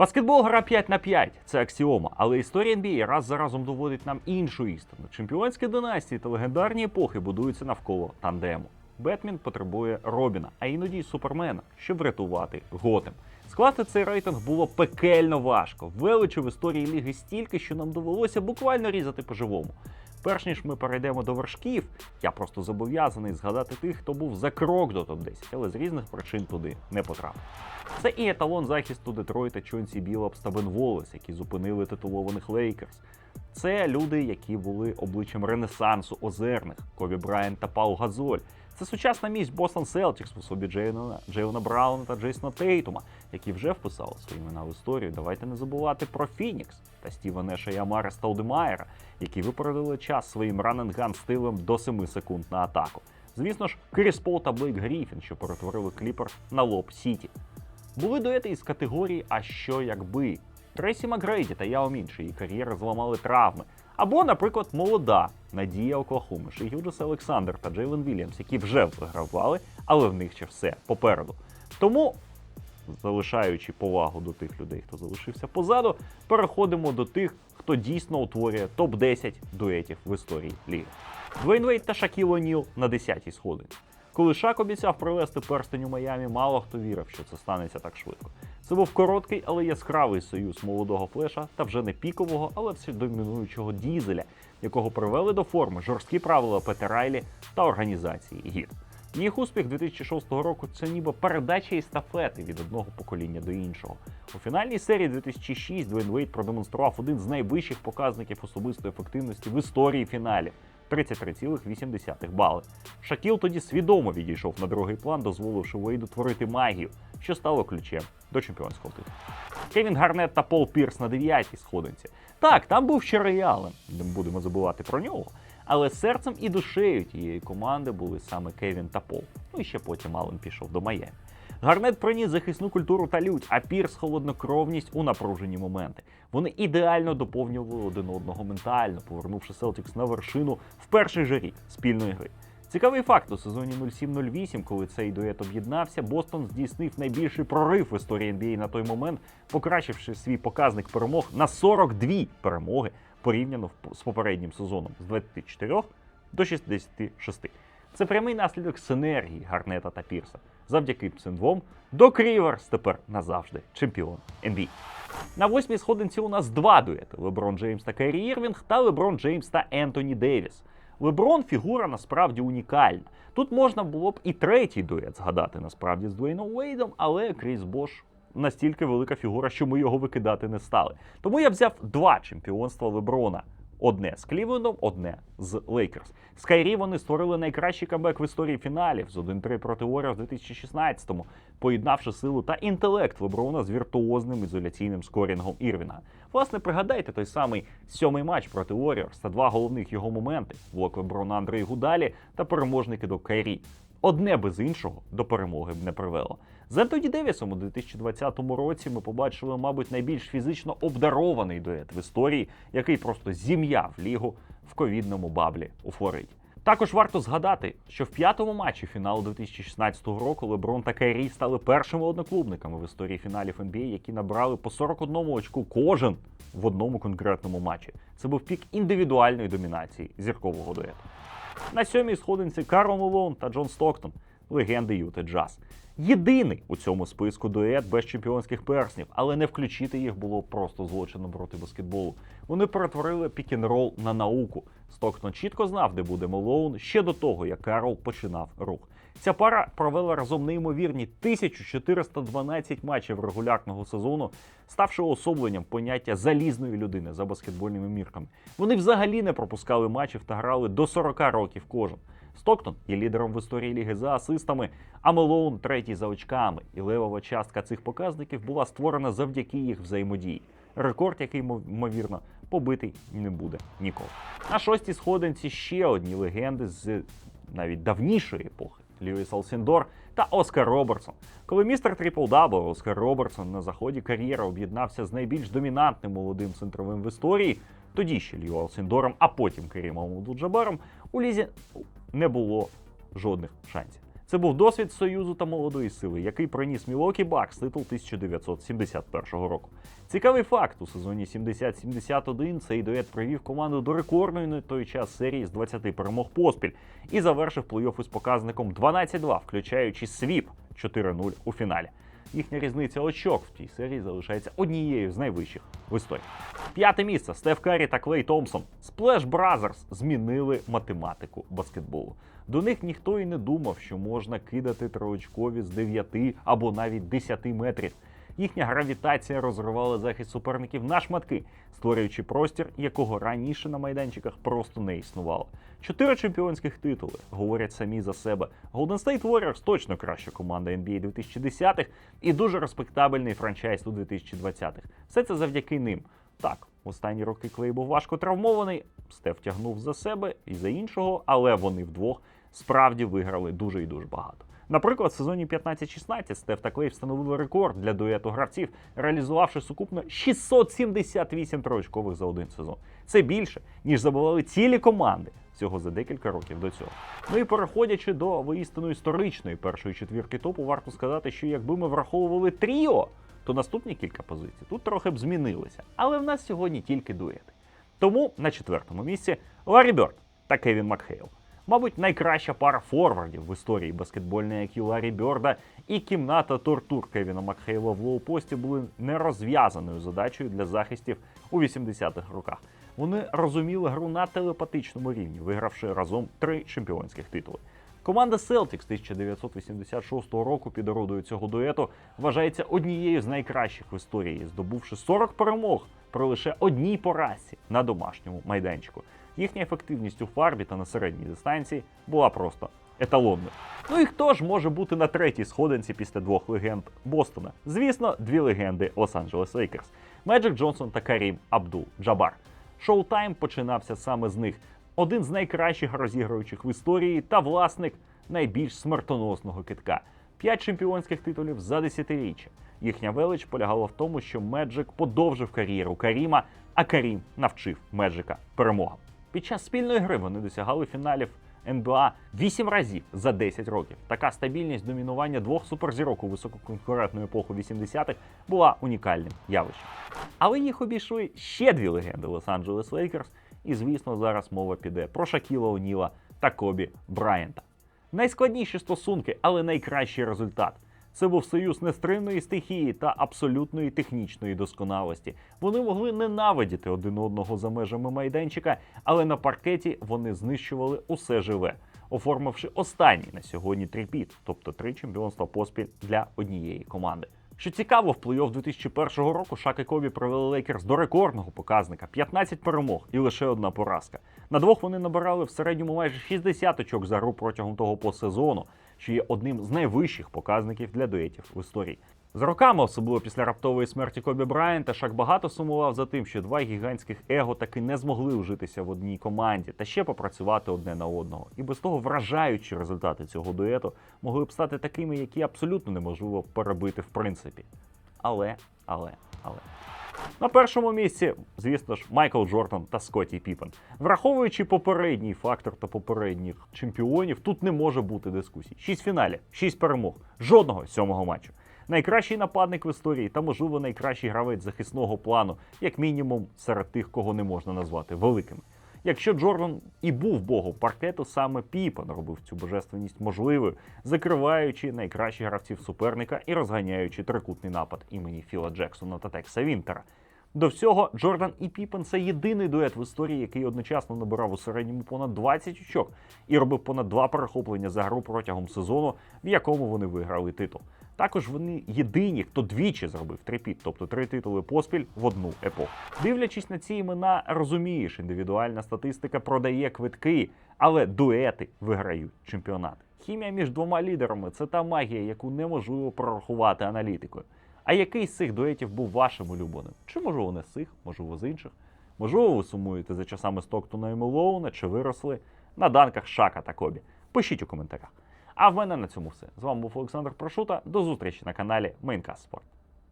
Баскетбол гра 5 на 5 – це аксіома, але історія NBA раз за разом доводить нам іншу істину. Чемпіонські династії та легендарні епохи будуються навколо тандему. Бетмен потребує Робіна, а іноді й Супермена, щоб врятувати Готем. Скласти цей рейтинг було пекельно важко. Величі в історії ліги стільки, що нам довелося буквально різати по-живому. Перш ніж ми перейдемо до вершків, я просто зобов'язаний згадати тих, хто був за крок до топ-10, але з різних причин туди не потрапив. Це і еталон захисту Детройта Чонсі Білапс та Бен які зупинили титулованих Лейкерс. Це люди, які були обличчям ренесансу озерних Кові Брайан та Пау Газоль. Це сучасна мість Бостон Селтікс в особі Джейна, Джейона Брауна та Джейсона Тейтума, які вже вписали свої імена в історію. Давайте не забувати про Фінікс та Стіва Неша і Амара які випередили час своїм раненган стилем до 7 секунд на атаку. Звісно ж, Кріс Пол та Блейк Гріфін, що перетворили Кліпер на лоб Сіті. Були дуети із категорії А що якби. Трейсі Макгрейді та Яо Мін, чиї кар'єри зламали травми. Або, наприклад, молода Надія Оклахоми, Шигюджес Олександр та Джейлен Вільямс, які вже вигравали, але в них ще все попереду. Тому, залишаючи повагу до тих людей, хто залишився позаду, переходимо до тих, хто дійсно утворює топ-10 дуетів в історії ліги. Двейн Вейт та Шакіл О'Ніл на 10-й сходинці. Коли Шак обіцяв привезти перстень у Майамі, мало хто вірив, що це станеться так швидко. Це був короткий, але яскравий союз молодого флеша та вже не пікового, але все домінуючого дізеля, якого привели до форми жорсткі правила Петера Райлі та організації гід. Їх успіх 2006 року це ніби передача естафети від одного покоління до іншого. У фінальній серії 2006 Двейн Вейт продемонстрував один з найвищих показників особистої ефективності в історії фіналів 33,8 бали. Шакіл тоді свідомо відійшов на другий план, дозволивши Вейду творити магію, що стало ключем до чемпіонського титулу. Кевін Гарнет та Пол Пірс на 9-й сходинці. Так, там був ще Рей не будемо забувати про нього. Але серцем і душею тієї команди були саме Кевін та Пол. Ну і ще потім Аллен пішов до Майами. Гарнет приніс захисну культуру та лють, а Пірс холоднокровність у напружені моменти. Вони ідеально доповнювали один одного ментально, повернувши Селтікс на вершину в перший же рік спільної гри. Цікавий факт у сезоні 07-08, коли цей дует об'єднався, Бостон здійснив найбільший прорив в історії NBA на той момент, покращивши свій показник перемог на 42 перемоги порівняно з попереднім сезоном з 24 до 66. Це прямий наслідок синергії Гарнета та Пірса. Завдяки цим двом Док Ріверс тепер назавжди чемпіон NBA. На восьмій сходинці у нас два дуети: Леброн Джеймс та Кайрі Ірвінг та Леброн Джеймс та Ентоні Девіс. Леброн фігура насправді унікальна. Тут можна було б і третій дует згадати насправді з Дуейном Уейдом, але Кріс Бош настільки велика фігура, що ми його викидати не стали. Тому я взяв два чемпіонства Леброна. Одне з Клівлендом, одне з Лейкерс. З Кайрі вони створили найкращий камбек в історії фіналів з 1-3 проти Warriors в 2016-му, поєднавши силу та інтелект Леброна з віртуозним ізоляційним скорінгом Ірвіна. Власне, пригадайте той самий сьомий матч проти Warriors та два головних його моменти: блок Леброна Андрей Гудалі та переможники до Кайрі. Одне без іншого до перемоги б не привело. З Ентоні Девісом у 2020 році ми побачили, мабуть, найбільш фізично обдарований дует в історії, який просто зім'яв лігу в ковідному баблі у Флориді. Також варто згадати, що в п'ятому матчі фіналу 2016 року Леброн та Кайрі стали першими одноклубниками в історії фіналів NBA, які набрали по 41 очку кожен в одному конкретному матчі. Це був пік індивідуальної домінації зіркового дуету. На сьомій сходинці Карл Мулон та Джон Стоктон, легенди Юти Джаз. Єдиний у цьому списку дует без чемпіонських перснів, але не включити їх було просто злочином проти баскетболу. Вони перетворили пік-н-рол на науку. Стоктон чітко знав, де буде Мелоун ще до того, як Карл починав рух. Ця пара провела разом неймовірні 1412 матчів регулярного сезону, ставши особленням поняття залізної людини за баскетбольними мірками. Вони взагалі не пропускали матчів та грали до 40 років кожен. Стоктон є лідером в історії ліги за асистами, а Мелоун третій за очками. І левова частка цих показників була створена завдяки їх взаємодії. Рекорд, який ймовірно побитий не буде ніколи. На шостій сходинці ще одні легенди з навіть давнішої епохи. Льюіс Алсіндор та Оскар Робертсон. Коли містер Трипл Дабл Оскар Робертсон на заході кар'єри об'єднався з найбільш домінантним молодим центровим в історії, тоді ще Ліо Алсіндором, а потім Керімом Абдул-Джабаром, у лізі не було жодних шансів. Це був досвід Союзу та молодої сили, який приніс Мілокі Бакс титул 1971 року. Цікавий факт: у сезоні 70-71 цей дует привів команду до рекордної на той час серії з 20 перемог поспіль і завершив плей-офф із показником 12-2, включаючи свіп 4-0 у фіналі. Їхня різниця очок в тій серії залишається однією з найвищих в історії. П'яте місце Стеф Карі та Клей Томпсон. Splash Brothers змінили математику баскетболу. До них ніхто і не думав, що можна кидати троочкові з 9 або навіть 10 метрів. Їхня гравітація розривала захист суперників на шматки, створюючи простір, якого раніше на майданчиках просто не існувало. Чотири чемпіонських титули говорять самі за себе. Golden State Warriors точно краща команда NBA 2010-х і дуже респектабельний франчайз у 2020-х. Все це завдяки ним. Так, останні роки Клей був важко травмований, Стеф тягнув за себе і за іншого, але вони вдвох справді виграли дуже і дуже багато. Наприклад, в сезоні 15-16 Стеф та Клей встановили рекорд для дуету гравців, реалізувавши сукупно 678 троочкових за один сезон. Це більше, ніж забивали цілі команди всього за декілька років до цього. Ну і переходячи до воістину історичної першої четвірки топу, варто сказати, що якби ми враховували тріо, то наступні кілька позицій тут трохи б змінилися. Але в нас сьогодні тільки дуети. Тому на четвертому місці Ларі Бёрд та Кевін Макхейл. Мабуть, найкраща пара форвардів в історії баскетбольної, як Ларі Бьорда, і кімната тортур Кевіна Макхейла в лоупості були нерозв'язаною задачею для захистів у 80-х роках. Вони розуміли гру на телепатичному рівні, вигравши разом три чемпіонських титули. Команда Celtics 1986 року під орудою цього дуету вважається однією з найкращих в історії, здобувши 40 перемог при лише одній поразці на домашньому майданчику. Їхня ефективність у фарбі та на середній дистанції була просто еталонною. Ну і хто ж може бути на третій сходинці після двох легенд Бостона? Звісно, дві легенди Лос-Анджелес Лейкерс Меджик Джонсон та Карім Абдул Джабар. Шоу-тайм починався саме з них. Один з найкращих розігруючих в історії та власник найбільш смертоносного китка. П'ять чемпіонських титулів за десятиріччя. Їхня велич полягала в тому, що Меджик подовжив кар'єру Каріма, а Карім навчив Меджика перемогам. Під час спільної гри вони досягали фіналів НБА 8 разів за 10 років. Така стабільність домінування двох суперзірок у висококонкурентну епоху 80-х була унікальним явищем. Але їх обійшли ще дві легенди Лос-Анджелес Лейкерс, і звісно, зараз мова піде про Шакіла Оніла та Кобі Брайанта. Найскладніші стосунки, але найкращий результат. Це був союз нестримної стихії та абсолютної технічної досконалості. Вони могли ненавидіти один одного за межами майданчика, але на паркеті вони знищували усе живе, оформивши останній на сьогодні трипіт, тобто три чемпіонства поспіль для однієї команди. Що цікаво, в плей-офф 2001 року Шак і Кобі привели Лейкерс до рекордного показника 15 перемог і лише одна поразка. На двох вони набирали в середньому майже 60 очок за гру протягом того постсезону, що є одним з найвищих показників для дуетів в історії. З роками, особливо після раптової смерті Кобі Брайанта, Шак багато сумував за тим, що два гігантських его таки не змогли ужитися в одній команді та ще попрацювати одне на одного. І без того вражаючі результати цього дуету могли б стати такими, які абсолютно неможливо перебити в принципі. Але, але, але. На першому місці, звісно ж, Майкл Джордан та Скотті Піпен. Враховуючи попередній фактор та попередніх чемпіонів, тут не може бути дискусій. Шість фіналів, шість перемог, жодного сьомого матчу. Найкращий нападник в історії та, можливо, найкращий гравець захисного плану, як мінімум, серед тих, кого не можна назвати великими. Якщо Джордан і був богом паркету, саме Піпен робив цю божественність можливою, закриваючи найкращих гравців суперника і розганяючи трикутний напад імені Філа Джексона та Текса Вінтера. До всього, Джордан і Піпен це єдиний дует в історії, який одночасно набирав у середньому понад 20 очок і робив понад два перехоплення за гру протягом сезону, в якому вони виграли титул. Також вони єдині, хто двічі зробив трипіт, тобто три титули поспіль в одну епоху. Дивлячись на ці імена, розумієш, індивідуальна статистика продає квитки, але дуети виграють чемпіонати. Хімія між двома лідерами це та магія, яку неможливо прорахувати аналітикою. А який з цих дуетів був вашим улюбленим? Чи можливо не з цих, можливо, з інших? Можливо, ви сумуєте за часами Стоктона і Мелоуна, чи виросли на данках Шака та Кобі? Пишіть у коментарях. А в мене на цьому все. З вами був Олександр Прошута. До зустрічі на каналі Мейнкас Спорт.